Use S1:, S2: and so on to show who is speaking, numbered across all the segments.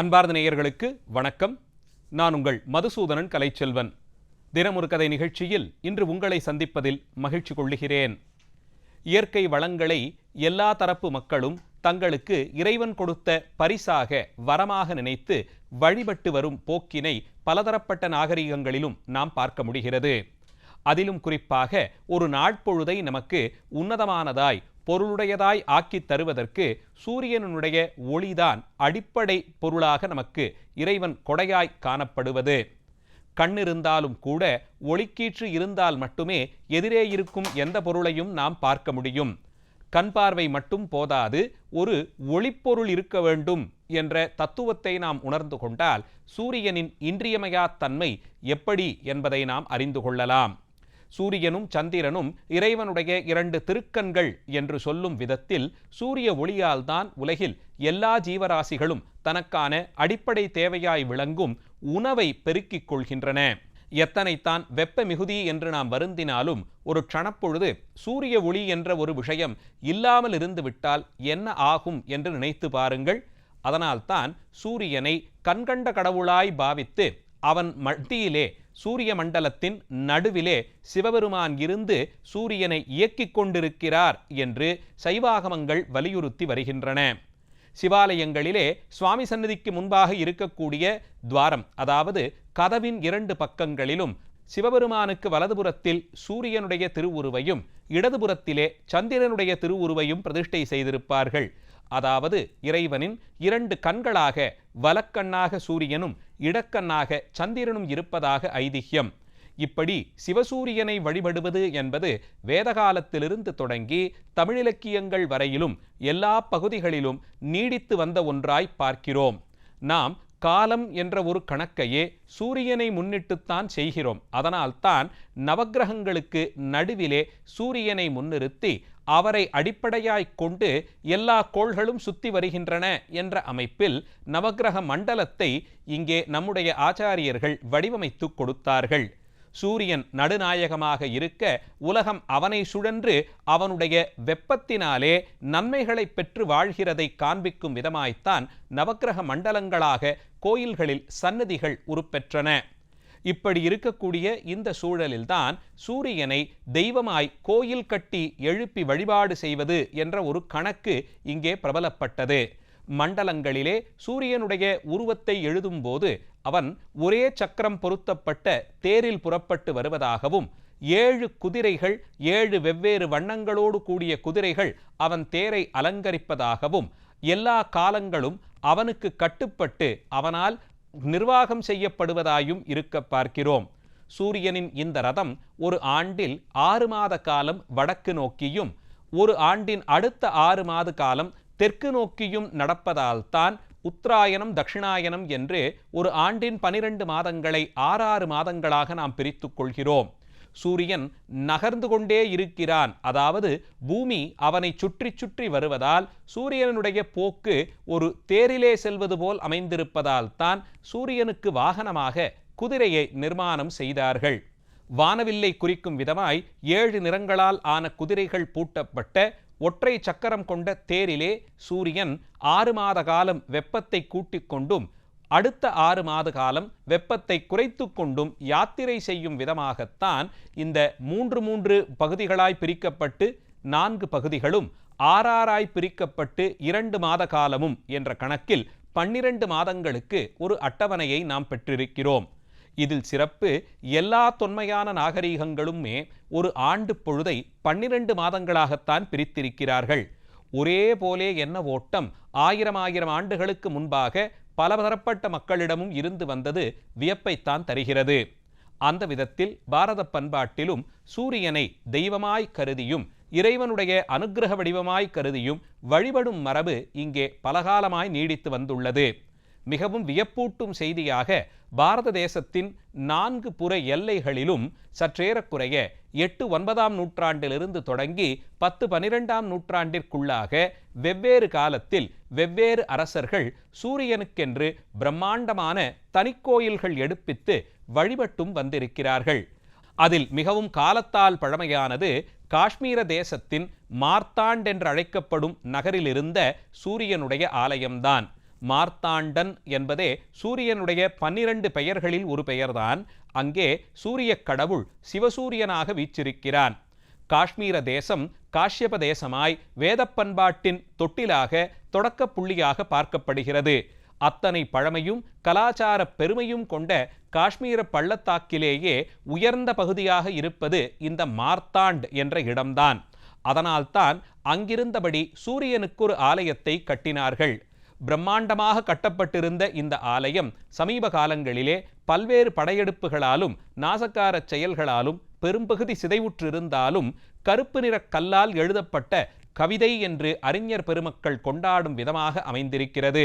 S1: அன்பார்ந்த நேயர்களுக்கு வணக்கம். நான் உங்கள் மதுசூதனன் கலைச்செல்வன். தினமொரு கதை நிகழ்ச்சியில் இன்று உங்களை சந்திப்பதில் மகிழ்ச்சி கொள்ளுகிறேன். இயற்கை வளங்களை எல்லா தரப்பு மக்களும் தங்களுக்கு இறைவன் கொடுத்த பரிசாக வரமாக நினைத்து வழிபட்டு வரும் போக்கினை பலதரப்பட்ட நாகரிகங்களிலும் நாம் பார்க்க முடிகிறது. அதிலும் குறிப்பாக ஒரு நாட்பொழுதை நமக்கு உன்னதமானதாய் பொருளுடையதாய் ஆக்கித் தருவதற்கு சூரியனுடைய ஒளிதான் அடிப்படை பொருளாக நமக்கு இறைவன் கொடையாய் காணப்படுவது. கண்ணிருந்தாலும் கூட ஒளிக்கீற்று இருந்தால் மட்டுமே எதிரே இருக்கும் எந்த பொருளையும் நாம் பார்க்க முடியும். கண் பார்வை மட்டும் போதாது ஒரு ஒளிப்பொருள் இருக்க வேண்டும் என்ற தத்துவத்தை நாம் உணர்ந்து கொண்டால் சூரியனின் இன்றியமையா தன்மை எப்படி என்பதை நாம் அறிந்து கொள்ளலாம். சூரியனும் சந்திரனும் இறைவனுடைய இரண்டு திருக்கண்கள் என்று சொல்லும் விதத்தில் சூரிய ஒளியால்தான் உலகில் எல்லா ஜீவராசிகளும் தனக்கான அடிப்படை தேவையாய் விளங்கும் உணவை பெருக்கிக் கொள்கின்றன. எத்தனைத்தான் வெப்ப மிகுதி என்று நாம் வருந்தினாலும் ஒரு க்ஷணப்பொழுது சூரிய ஒளி என்ற ஒரு விஷயம் இல்லாமல் இருந்துவிட்டால் என்ன ஆகும் என்று நினைத்து பாருங்கள். அதனால்தான் சூரியனை கண்கண்ட கடவுளாய் பாவித்து அவன் மத்தியிலே சூரிய மண்டலத்தின் நடுவிலே சிவபெருமான் இருந்து சூரியனை இயக்கிக் கொண்டிருக்கிறார் என்று சைவாகமங்கள் வலியுறுத்தி வருகின்றன. சிவாலயங்களிலே சுவாமி சன்னதிக்கு முன்பாக இருக்கக்கூடிய துவாரம் அதாவது கதவின் இரண்டு பக்கங்களிலும் சிவபெருமானுக்கு வலதுபுறத்தில் சூரியனுடைய திருவுருவையும் இடதுபுறத்திலே சந்திரனுடைய திருவுருவையும் பிரதிஷ்டை செய்திருப்பார்கள். அதாவது இறைவனின் இரண்டு கண்களாக வலக்கண்ணாக சூரியனும் இடக்கண்ணாக சந்திரனும் இருப்பதாக ஐதிஹ்யம் இப்படி சிவசூரியனை வழிபடுவது என்பது வேதகாலத்திலிருந்து தொடங்கி தமிழிலக்கியங்கள் வரையிலும் எல்லா பகுதிகளிலும் நீடித்து வந்த ஒன்றாய் பார்க்கிறோம். நாம் காலம் என்ற ஒரு கணக்கையே சூரியனை முன்னிட்டுத்தான் செய்கிறோம். அதனால்தான் நவக்கிரகங்களுக்கு நடுவிலே சூரியனை முன்னிறுத்தி அவரை அடிப்படையாய்க் கொண்டு எல்லா கோள்களும் சுத்தி வருகின்றன என்ற அமைப்பில் நவக்கிரக மண்டலத்தை இங்கே நம்முடைய ஆச்சாரியர்கள் வடிவமைத்து கொடுத்தார்கள். சூரியன் நடுநாயகமாக இருக்க உலகம் அவனை சுழன்று அவனுடைய வெப்பத்தினாலே நன்மைகளை பெற்று வாழ்கிறதை காண்பிக்கும் விதமாய்த்தான் நவக்கிரக மண்டலங்களாக கோயில்களில் சன்னதிகள் உருப்பெற்றன. இப்படி இருக்கக்கூடிய இந்த சூழலில்தான் சூரியனை தெய்வமாய் கோயில் கட்டி எழுப்பி வழிபாடு செய்வது என்ற ஒரு கணக்கு இங்கே பிரபலப்பட்டது. மண்டலங்களிலே சூரியனுடைய உருவத்தை எழுதும்போது அவன் ஒரே சக்கரம் பொருத்தப்பட்ட தேரில் புறப்பட்டு வருவதாகவும் ஏழு குதிரைகள் ஏழு வெவ்வேறு வண்ணங்களோடு கூடிய குதிரைகள் அவன் தேரை அலங்கரிப்பதாகவும் எல்லா காலங்களும் அவனுக்கு கட்டுப்பட்டு அவனால் நிர்வாகம் செய்யப்படுவதாயும் இருக்க பார்க்கிறோம். சூரியனின் இந்த ரதம் ஒரு ஆண்டில் ஆறு மாத காலம் வடக்கு நோக்கியும் ஒரு ஆண்டின் அடுத்த ஆறு மாத காலம் தெற்கு நோக்கியும் நடப்பதால் தான் உத்தராயணம் தட்சிணாயனம் என்று ஒரு ஆண்டின் பனிரெண்டு மாதங்களை ஆறாறு மாதங்களாக நாம் பிரித்துக் கொள்கிறோம். சூரியன் நகர்ந்து கொண்டே இருக்கிறான். அதாவது பூமி அவனை சுற்றி சுற்றி வருவதால் சூரியனுடைய போக்கு ஒரு தேரிலே செல்வது போல் அமைந்திருப்பதால் தான் சூரியனுக்கு வாகனமாக குதிரையை நிர்மாணம் செய்தார்கள். வானவில்லை குறிக்கும் விதமாய் ஏழு நிறங்களால் ஆன குதிரைகள் பூட்டப்பட்ட ஒற்றை சக்கரம் கொண்ட தேரிலே சூரியன் ஆறு மாத காலம் வெப்பத்தை கூட்டிக் கொண்டும் அடுத்த ஆறு மாத காலம் வெப்பத்தை குறைத்து கொண்டும் யாத்திரை செய்யும் விதமாகத்தான் இந்த மூன்று மூன்று பகுதிகளாய் பிரிக்கப்பட்டு நான்கு பகுதிகளும் ஆறாராய் பிரிக்கப்பட்டு இரண்டு மாத காலமும் என்ற கணக்கில் பன்னிரண்டு மாதங்களுக்கு ஒரு அட்டவணையை நாம் பெற்றிருக்கிறோம். இதில் சிறப்பு எல்லா தொன்மையான நாகரீகங்களுமே ஒரு ஆண்டு பொழுதை பன்னிரண்டு மாதங்களாகத்தான் பிரித்திருக்கிறார்கள். ஒரே போலே என்ன ஓட்டம் ஆயிரம் ஆயிரம் ஆண்டுகளுக்கு முன்பாக பலதரப்பட்ட மக்களிடமும் இருந்து வந்தது வியப்பைத்தான் தருகிறது. அந்த விதத்தில் பாரத பண்பாட்டிலும் சூரியனை தெய்வமாய் கருதியும் இறைவனுடைய அனுக்கிரக வடிவமாய் கருதியும் வழிபடும் மரபு இங்கே பலகாலமாய் நீடித்து வந்துள்ளது. மிகவும் வியப்பூட்டும் செய்தியாக பாரத தேசத்தின் நான்கு புற எல்லைகளிலும் சற்றேறக்குறைய எட்டு ஒன்பதாம் நூற்றாண்டிலிருந்து தொடங்கி பத்து பனிரெண்டாம் நூற்றாண்டிற்குள்ளாக வெவ்வேறு காலத்தில் வெவ்வேறு அரசர்கள் சூரியனுக்கென்று பிரம்மாண்டமான தனிக்கோயில்கள் எடுப்பித்து வழிபட்டும் வந்திருக்கிறார்கள். அதில் மிகவும் காலத்தால் பழமையானது காஷ்மீர தேசத்தின் மார்த்தாண்ட் என்று அழைக்கப்படும் நகரிலிருந்த சூரியனுடைய ஆலயம்தான். மார்த்தாண்டன் என்பதே சூரியனுடைய பன்னிரண்டு பெயர்களில் ஒரு பெயர்தான். அங்கே சூரியக் கடவுள் சிவசூரியனாக வீச்சிருக்கிறான் காஷ்மீர தேசம் காஷ்யப தேசமாய் வேதப் பண்பாட்டின் தொட்டிலாக தொடக்கப் புள்ளியாக பார்க்கப்படுகிறது. அத்தனை பழமையும் கலாச்சார பெருமையும் கொண்ட காஷ்மீர பள்ளத்தாக்கிலேயே உயர்ந்த பகுதியாக இருப்பது இந்த மார்த்தாண்ட் என்ற இடம்தான். அதனால்தான் அங்கிருந்தபடி சூரியனுக்கு ஒரு ஆலயத்தை கட்டினார்கள். பிரம்மாண்டமாக கட்டப்பட்டிருந்த இந்த ஆலயம் சமீப காலங்களிலே பல்வேறு படையெடுப்புகளாலும் நாசக்கார செயல்களாலும் பெரும்பகுதி சிதைவுற்றிருந்தாலும் கருப்பு நிற கல்லால் எழுதப்பட்ட கவிதை என்று அறிஞர் பெருமக்கள் கொண்டாடும் விதமாக அமைந்திருக்கிறது.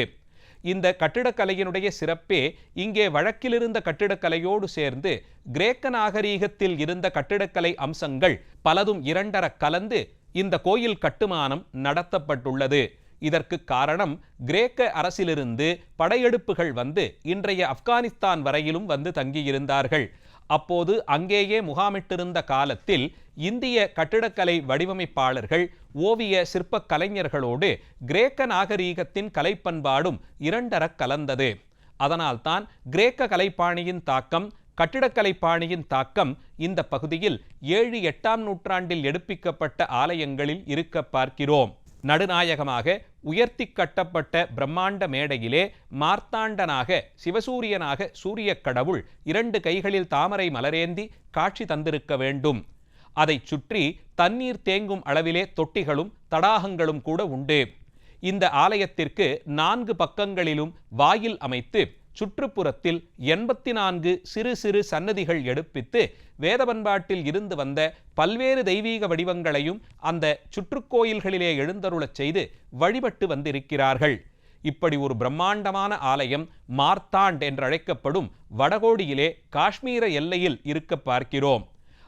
S1: இந்த கட்டிடக்கலையினுடைய சிறப்பே இங்கே வழக்கிலிருந்த கட்டிடக்கலையோடு சேர்ந்து கிரேக்க நாகரீகத்தில் இருந்த கட்டிடக்கலை அம்சங்கள் பலதும் இரண்டர கலந்து இந்த கோயில் கட்டுமானம் நடத்தப்பட்டுள்ளது. இதற்கு காரணம் கிரேக்க அரசிலிருந்து படையெடுப்புகள் வந்து இன்றைய ஆப்கானிஸ்தான் வரையிலும் வந்து தங்கியிருந்தார்கள். அப்போது அங்கேயே முகாமிட்டிருந்த காலத்தில் இந்திய கட்டிடக்கலை வடிவமைப்பாளர்கள் ஓவிய சிற்ப கலைஞர்களோடு கிரேக்க நாகரீகத்தின் கலைப்பண்பாடும் இரண்டரக் கலந்தது. அதனால்தான் கிரேக்க கலைப்பாணியின் தாக்கம் கட்டிடக்கலை பாணியின் தாக்கம் இந்த பகுதியில் ஏழு எட்டாம் நூற்றாண்டில் எடுப்பிக்கப்பட்ட ஆலயங்களில் இருக்க பார்க்கிறோம். நடுநாயகமாக உயர்த்தி கட்டப்பட்ட பிரம்மாண்ட மேடையிலே மார்த்தாண்டனாக சிவசூரியனாக சூரியக் கடவுள் இரண்டு கைகளில் தாமரை மலரேந்தி காட்சி தந்திருக்க வேண்டும். அதைச் சுற்றி தண்ணீர் தேங்கும் அளவிலே தொட்டிகளும் தடாகங்களும் கூட உண்டு. இந்த ஆலயத்திற்கு நான்கு பக்கங்களிலும் வாயில் அமைத்து சுற்றுப்புறத்தில் எண்பத்தி நான்கு சிறு சிறு சன்னதிகள் எடுப்பித்து வேத பண்பாட்டில் இருந்து வந்த பல்வேறு தெய்வீக வடிவங்களையும் அந்த சுற்றுக்கோயில்களிலே எழுந்தருளச் செய்து வழிபட்டு வந்திருக்கிறார்கள். இப்படி ஒரு பிரம்மாண்டமான ஆலயம் மார்த்தாண்ட் என்றழைக்கப்படும் வடகோடியிலே காஷ்மீர எல்லையில் இருக்க பார்க்கிறோம்.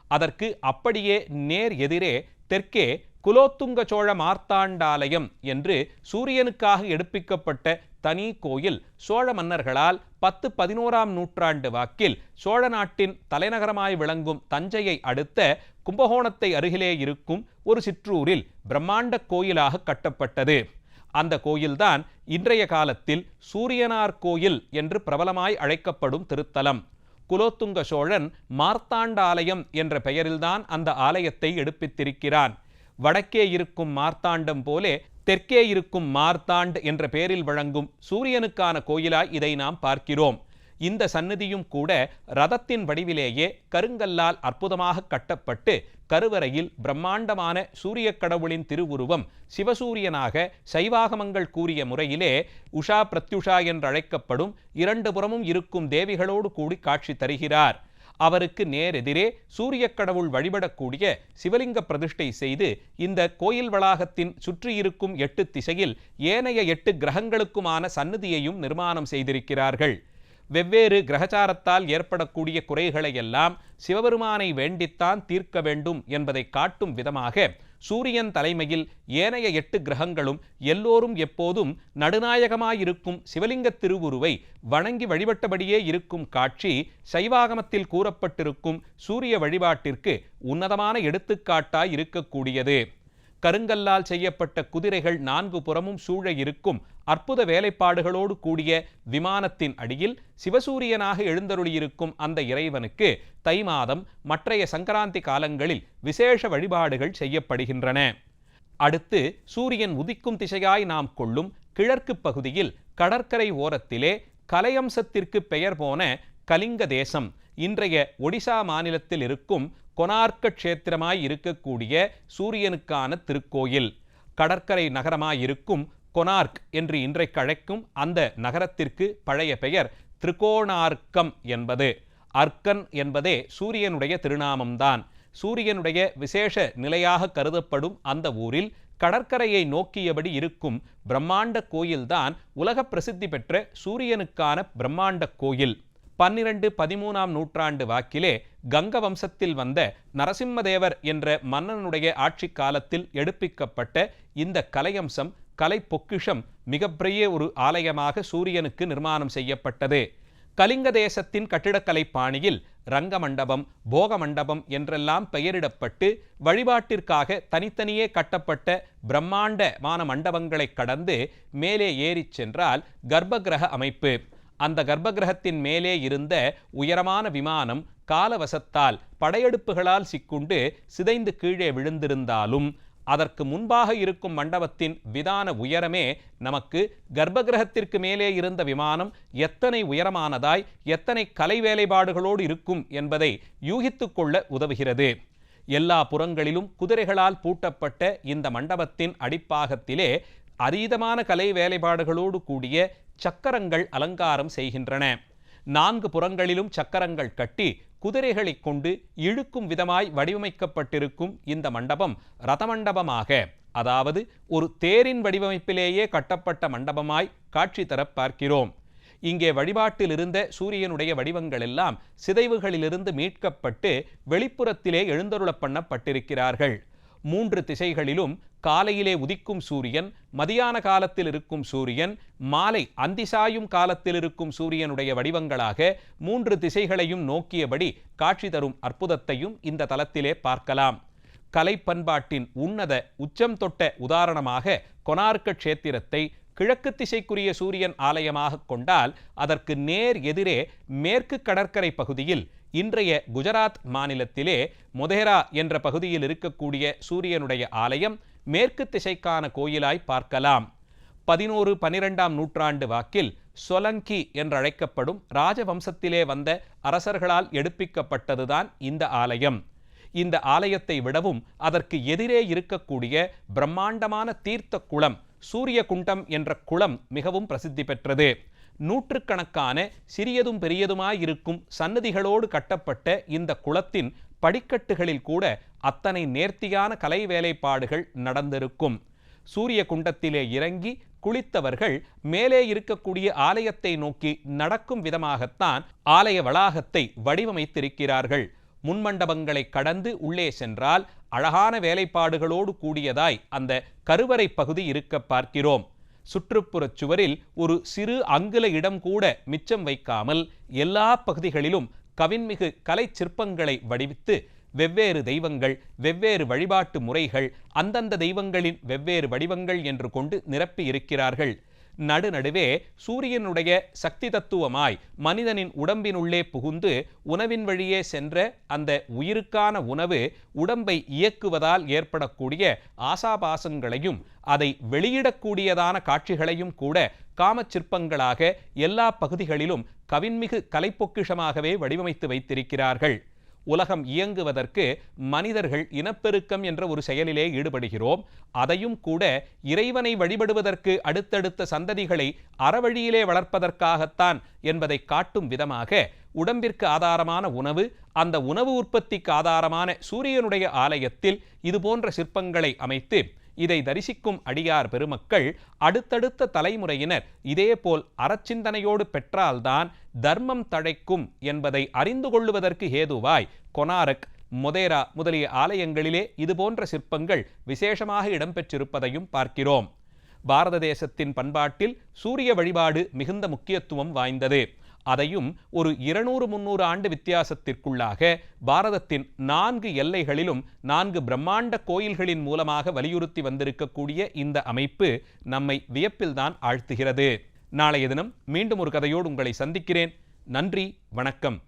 S1: அதற்கு அப்படியே நேர் எதிரே தெற்கே குலோத்துங்க சோழ மார்த்தாண்டாலயம் என்று சூரியனுக்காக எடுப்பிக்கப்பட்ட தனி கோயில் சோழ மன்னர்களால் பத்து பதினோராம் நூற்றாண்டு வாக்கில் சோழ நாட்டின் தலைநகரமாய் விளங்கும் தஞ்சையை அடுத்த கும்பகோணத்தை அருகிலே இருக்கும் ஒரு சிற்றூரில் பிரம்மாண்ட கோயிலாக கட்டப்பட்டது. அந்த கோயில்தான் இன்றைய காலத்தில் சூரியனார் கோயில் என்று பிரபலமாய் அழைக்கப்படும் திருத்தலம். குலோத்துங்க சோழன் மார்த்தாண்டாலயம் என்ற பெயரில்தான் அந்த ஆலயத்தை எடுப்பித்திருக்கிறான். வடக்கே இருக்கும் மார்த்தாண்டம் போலே தெற்கே இருக்கும் மார்த்தாண்ட் என்ற பெயரில் வழங்கும் சூரியனுக்கான கோயிலாய் இதை நாம் பார்க்கிறோம். இந்த சன்னதியும் கூட ரதத்தின் வடிவிலேயே கருங்கல்லால் அற்புதமாக கட்டப்பட்டு கருவறையில் பிரம்மாண்டமான சூரிய கடவுளின் திருவுருவம் சிவசூரியனாக சைவாகமங்கள் கூறிய முறையிலே உஷா பிரத்யுஷா என்றழைக்கப்படும் இரண்டு புறமும் இருக்கும் தேவிகளோடு கூடி காட்சி தருகிறார். அவருக்கு நேரெதிரே சூரிய கடவுள் வழிபடக்கூடிய சிவலிங்க பிரதிஷ்டை செய்து இந்த கோயில் வளாகத்தின் சுற்றியிருக்கும் எட்டு திசையில் ஏனைய எட்டு கிரகங்களுக்குமான சன்னதியையும் நிர்மாணம் செய்திருக்கிறார்கள். வெவ்வேறு கிரகச்சாரத்தால் ஏற்படக்கூடிய குறைகளையெல்லாம் சிவபெருமானை வேண்டித்தான் தீர்க்க வேண்டும் என்பதை காட்டும் விதமாக சூரியன் தலைமையில் ஏனைய எட்டு கிரகங்களும் எல்லோரும் எப்போதும் நடுநாயகமாயிருக்கும் சிவலிங்க திருவுருவை வணங்கி வழிபட்டபடியே இருக்கும் காட்சி சைவாகமத்தில் கூறப்பட்டிருக்கும் சூரிய வழிபாட்டிற்கு உன்னதமான எடுத்துக்காட்டாய் இருக்கக்கூடியது கருங்கல்லால் செய்யப்பட்ட குதிரைகள் நான்கு புறமும் சூழ இருக்கும் அற்புத வேலைப்பாடுகளோடு கூடிய விமானத்தின் அடியில் சிவசூரியனாக எழுந்தருளியிருக்கும் அந்த இறைவனுக்கு தை மாதம் மற்றைய சங்கராந்தி காலங்களில் விசேஷ வழிபாடுகள் செய்யப்படுகின்றன. அடுத்து சூரியன் உதிக்கும் திசையாய் நாம் கொள்ளும் கிழக்கு பகுதியில் கடற்கரை ஓரத்திலே கலையம்சத்திற்கு பெயர் போன கலிங்க தேசம் இன்றைய ஒடிசா மாநிலத்தில் இருக்கும் கொனார்க்க க்ஷேத்திரமாய் இருக்கக்கூடிய சூரியனுக்கான திருக்கோயில். கடற்கரை நகரமாயிருக்கும் கொனார்க் என்று இன்றைக்கு அழைக்கும் அந்த நகரத்திற்கு பழைய பெயர் திரிகோணார்க்கம் என்பது. அர்க்கன் என்பதே சூரியனுடைய திருநாமம்தான். சூரியனுடைய விசேஷ நிலையாக கருதப்படும் அந்த ஊரில் கடற்கரையை நோக்கியபடி இருக்கும் பிரம்மாண்ட கோயில்தான் உலக பிரசித்தி பெற்ற சூரியனுக்கான பிரம்மாண்ட கோயில். பன்னிரண்டு பதிமூணாம் நூற்றாண்டு வாக்கிலே கங்க வம்சத்தில் வந்த நரசிம்மதேவர் என்ற மன்னனுடைய ஆட்சி காலத்தில் எடுப்பிக்கப்பட்ட இந்த கலையம்சம் கலை பொக்கிஷம் மிகப்பெரிய ஒரு ஆலயமாக சூரியனுக்கு நிர்மாணம் செய்யப்பட்டது. கலிங்க தேசத்தின் கட்டிடக்கலை பாணியில் ரங்கமண்டபம் போக மண்டபம் என்றெல்லாம் பெயரிடப்பட்டு வழிபாட்டிற்காக தனித்தனியே கட்டப்பட்ட பிரம்மாண்டமான மண்டபங்களை கடந்து மேலே ஏறிச் சென்றால் கர்ப்பகிரக அமைப்பு. அந்த கர்ப்பகிரகத்தின் மேலே இருந்த உயரமான விமானம் காலவசத்தால் படையெடுப்புகளால் சிக்குண்டு சிதைந்து கீழே விழுந்திருந்தாலும் அதற்கு முன்பாக இருக்கும் மண்டபத்தின் விதான உயரமே நமக்கு கர்ப்பகிரகத்திற்கு மேலே இருந்த விமானம் எத்தனை உயரமானதாய் எத்தனை கலை வேலைப்பாடுகளோடு இருக்கும் என்பதை யூகித்துக்கொள்ள உதவுகிறது. எல்லா புறங்களிலும் குதிரைகளால் பூட்டப்பட்ட இந்த மண்டபத்தின் அடிப்பாகத்திலே அதீதமான கலை வேலைப்பாடுகளோடு கூடிய சக்கரங்கள் அலங்காரம் செய்கின்றன. நான்கு புறங்களிலும் சக்கரங்கள் கட்டி குதிரைகளைக் கொண்டு இழுக்கும் விதமாய் வடிவமைக்கப்பட்டிருக்கும் இந்த மண்டபம் ரதமண்டபமாக அதாவது ஒரு தேரின் வடிவமைப்பிலேயே கட்டப்பட்ட மண்டபமாய் காட்சி தர பார்க்கிறோம். இங்கே வழிபாட்டில் இருந்த சூரியனுடைய வடிவங்கள் எல்லாம் சிதைவுகளிலிருந்து மீட்கப்பட்டு வெளிப்புறத்திலே எழுந்தருளப் பண்ணப்பட்டிருக்கிறார்கள். மூன்று திசைகளிலும் காலையிலே உதிக்கும் சூரியன் மதியான காலத்தில் இருக்கும் சூரியன் மாலை அந்திசாயும் காலத்தில் இருக்கும் சூரியனுடைய வடிவங்களாக மூன்று திசைகளையும் நோக்கியபடி காட்சி தரும் அற்புதத்தையும் இந்த தலத்திலே பார்க்கலாம். கலை பண்பாட்டின் உன்னத உச்சம் தொட்ட உதாரணமாக கொனார்க்க க்ஷேத்திரத்தை கிழக்கு திசைக்குரிய சூரியன் ஆலயமாக கொண்டால் அதற்கு நேர் எதிரே மேற்கு கடற்கரை பகுதியில் இன்றைய குஜராத் மாநிலத்திலே மொதேரா என்ற பகுதியில் இருக்கக்கூடிய சூரியனுடைய ஆலயம் மேற்கு திசைக்கான கோயிலாய் பார்க்கலாம். பதினோரு பனிரெண்டாம் நூற்றாண்டு வாக்கில் சொலங்கி என்றழைக்கப்படும் ராஜவம்சத்திலே வந்த அரசர்களால் எடுப்பிக்கப்பட்டதுதான் இந்த ஆலயம். இந்த ஆலயத்தை விடவும் அதற்கு எதிரே இருக்கக்கூடிய பிரம்மாண்டமான தீர்த்த குளம் சூரிய குண்டம் என்ற குளம் மிகவும் பிரசித்தி பெற்றது. நூற்றுக்கணக்கான சிறியதும் பெரியதுமாயிருக்கும் சன்னதிகளோடு கட்டப்பட்ட இந்த குளத்தின் படிக்கட்டுகளில் கூட அத்தனை நேர்த்தியான கலை வேலைப்பாடுகள் நடந்திருக்கும். சூரிய குண்டத்திலே இறங்கி குளித்தவர்கள் மேலே இருக்கக்கூடிய ஆலயத்தை நோக்கி நடக்கும் விதமாகத்தான் ஆலய வளாகத்தை வடிவமைத்திருக்கிறார்கள். முன்மண்டபங்களை கடந்து உள்ளே சென்றால் அழகான வேலைப்பாடுகளோடு கூடியதாய் அந்த கருவறை பகுதி இருக்க பார்க்கிறோம். சுற்றுப்புறச் சுவரில் ஒரு சிறு அங்குல இடம் கூட மிச்சம் வைக்காமல் எல்லா பகுதிகளிலும் கவின்மிகு கலை சிற்பங்களை வடிவித்து வெவ்வேறு தெய்வங்கள் வெவ்வேறு வழிபாட்டு முறைகள் அந்தந்த தெய்வங்களின் வெவ்வேறு வடிவங்கள் என்று கொண்டு நிரப்பி இருக்கிறார்கள் நடுநடுவே சூரியனுடைய சக்தி தத்துவமாய் மனிதனின் உடம்பினுள்ளே புகுந்து உணவின் வழியே சென்ற அந்த உயிருக்கான உணவு உடம்பை இயக்குவதால் ஏற்படக்கூடிய ஆசாபாசங்களையும் அதை வெளியிடக்கூடியதான காட்சிகளையும் கூட காமச்சிற்பங்களாக எல்லா பகுதிகளிலும் கவின்மிகு கலைப்பொக்கிஷமாகவே வடிவமைத்து வைத்திருக்கிறார்கள். உலகம் இயங்குவதற்கு மனிதர்கள் இனப்பெருக்கம் என்ற ஒரு செயலிலே ஈடுபடுகிறோம். அதையும் கூட இறைவனை வழிபடுவதற்கு அடுத்தடுத்த சந்ததிகளை அறவழியிலே வளர்ப்பதற்காகத்தான் என்பதை காட்டும் விதமாக உடம்பிற்கு ஆதாரமான உணவு அந்த உணவு உற்பத்திக்கு ஆதாரமான சூரியனுடைய ஆலயத்தில் இதுபோன்ற சிற்பங்களை அமைத்து இதை தரிசிக்கும் அடியார் பெருமக்கள் அடுத்தடுத்த தலைமுறையினர் இதேபோல் அறச்சிந்தனையோடு பெற்றால்தான் தர்மம் தழைக்கும் என்பதை அறிந்து கொள்ளுவதற்கு ஏதுவாய் கொனாரக் மொதேரா முதலிய ஆலயங்களிலே இதுபோன்ற சிற்பங்கள் விசேஷமாக இடம்பெற்றிருப்பதையும் பார்க்கிறோம். பாரத தேசத்தின் பண்பாட்டில் சூரிய வழிபாடு மிகுந்த முக்கியத்துவம் வாய்ந்தது. அதையும் ஒரு இருநூறு முன்னூறு ஆண்டு வித்தியாசத்திற்குள்ளாக பாரதத்தின் நான்கு எல்லைகளிலும் நான்கு பிரம்மாண்ட கோயில்களின் மூலமாக வலியுறுத்தி வந்திருக்கக்கூடிய இந்த அமைப்பு நம்மை வியப்பில்தான் ஆழ்த்துகிறது. நாளைய தினம் மீண்டும் ஒரு கதையோடு உங்களை சந்திக்கிறேன். நன்றி வணக்கம்.